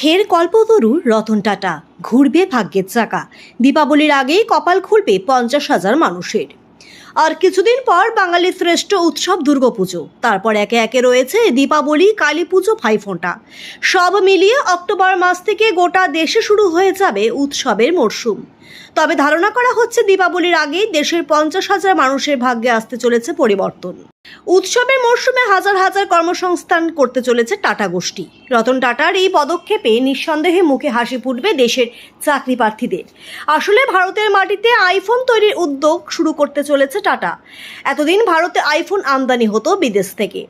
ফের কল্পতরু রতন টাটা। ঘুরবে ভাগ্যের চাকা। দীপাবলির আগেই কপাল খুলবে পঞ্চাশ হাজার মানুষের। আর কিছুদিন পর বাঙালির শ্রেষ্ঠ উৎসব দুর্গাপুজো। তারপর একে একে রয়েছে দীপাবলি কালী পুজো ভাইফোঁটা। সব মিলিয়ে অক্টোবর মাস থেকে গোটা দেশে শুরু হয়ে যাবে উৎসবের মরশুম। তবে ধারণা করা হচ্ছে দীপাবলির আগেই দেশের পঞ্চাশ হাজার মানুষের ভাগ্যে আসতে চলেছে পরিবর্তন। উৎসবের মরশুমে হাজার হাজার কর্মসংস্থান করতে চলেছে টাটা গোষ্ঠী। রতন টাটার এই পদক্ষেপে নিঃসন্দেহে মুখে হাসি ফুটবে দেশের চাকরি প্রার্থীদের। আসলে ভারতের মাটিতে আইফোন তৈরির উদ্যোগ শুরু করতে চলেছে টাটা। এতদিন ভারতে আইফোন আমদানি হতো বিদেশ থেকে।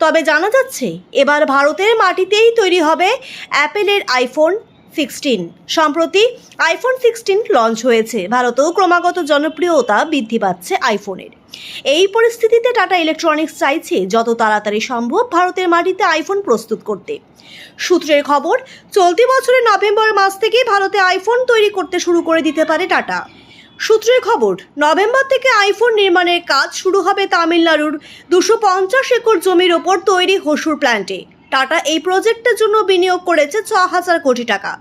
তবে জানা যাচ্ছে, এবার ভারতের মাটিতেই তৈরি হবে অ্যাপেলের আইফোন সিক্সটিন। সম্প্রতি আইফোন সিক্সটিন লঞ্চ হয়েছে। ভারতেও ক্রমাগত জনপ্রিয়তা বৃদ্ধি পাচ্ছে আইফোনের। এই পরিস্থিতিতে টাটা ইলেকট্রনিক্স চাইছে যত তাড়াতাড়ি সম্ভব ভারতের মাটিতে আইফোন প্রস্তুত করতে। সূত্রের খবর, চলতি বছরের নভেম্বর মাস থেকে ভারতে আইফোন তৈরি করতে শুরু করে দিতে পারে টাটা। সূত্রের খবর, নভেম্বর থেকে আইফোন নির্মাণের কাজ শুরু হবে তামিলনাড়ুর দুশো পঞ্চাশ একর জমির ওপর তৈরি হসুর প্ল্যান্টে টাটা এই প্রজেক্টের জন্য বিনিয়োগ করেছে ছ হাজার কোটি টাকা।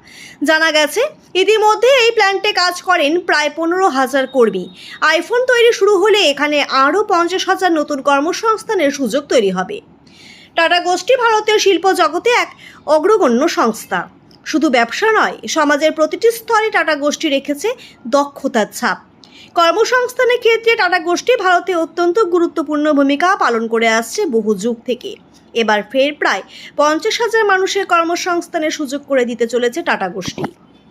জানা গেছে, ইতিমধ্যে এই প্ল্যান্টে কাজ করেন প্রায় পনেরো হাজার কর্মী। আইফোন তৈরি শুরু হলে এখানে আরও পঞ্চাশ হাজার নতুন কর্মসংস্থানের সুযোগ তৈরি হবে। টাটা গোষ্ঠী ভারতীয় শিল্প জগতে এক অগ্রগণ্য সংস্থা। শুধু ব্যবসা নয়, সমাজের প্রতিটি স্তরে টাটা গোষ্ঠী রেখেছে দক্ষতার ছাপ। কর্মসংস্থানের ক্ষেত্রে টাটা গোষ্ঠী ভারতে অত্যন্ত গুরুত্বপূর্ণ ভূমিকা পালন করে আসছে বহু যুগ থেকে। এবার ফের প্রায় পঞ্চাশ হাজার মানুষের কর্মসংস্থানের সুযোগ করে দিতে চলেছে টাটা গোষ্ঠী।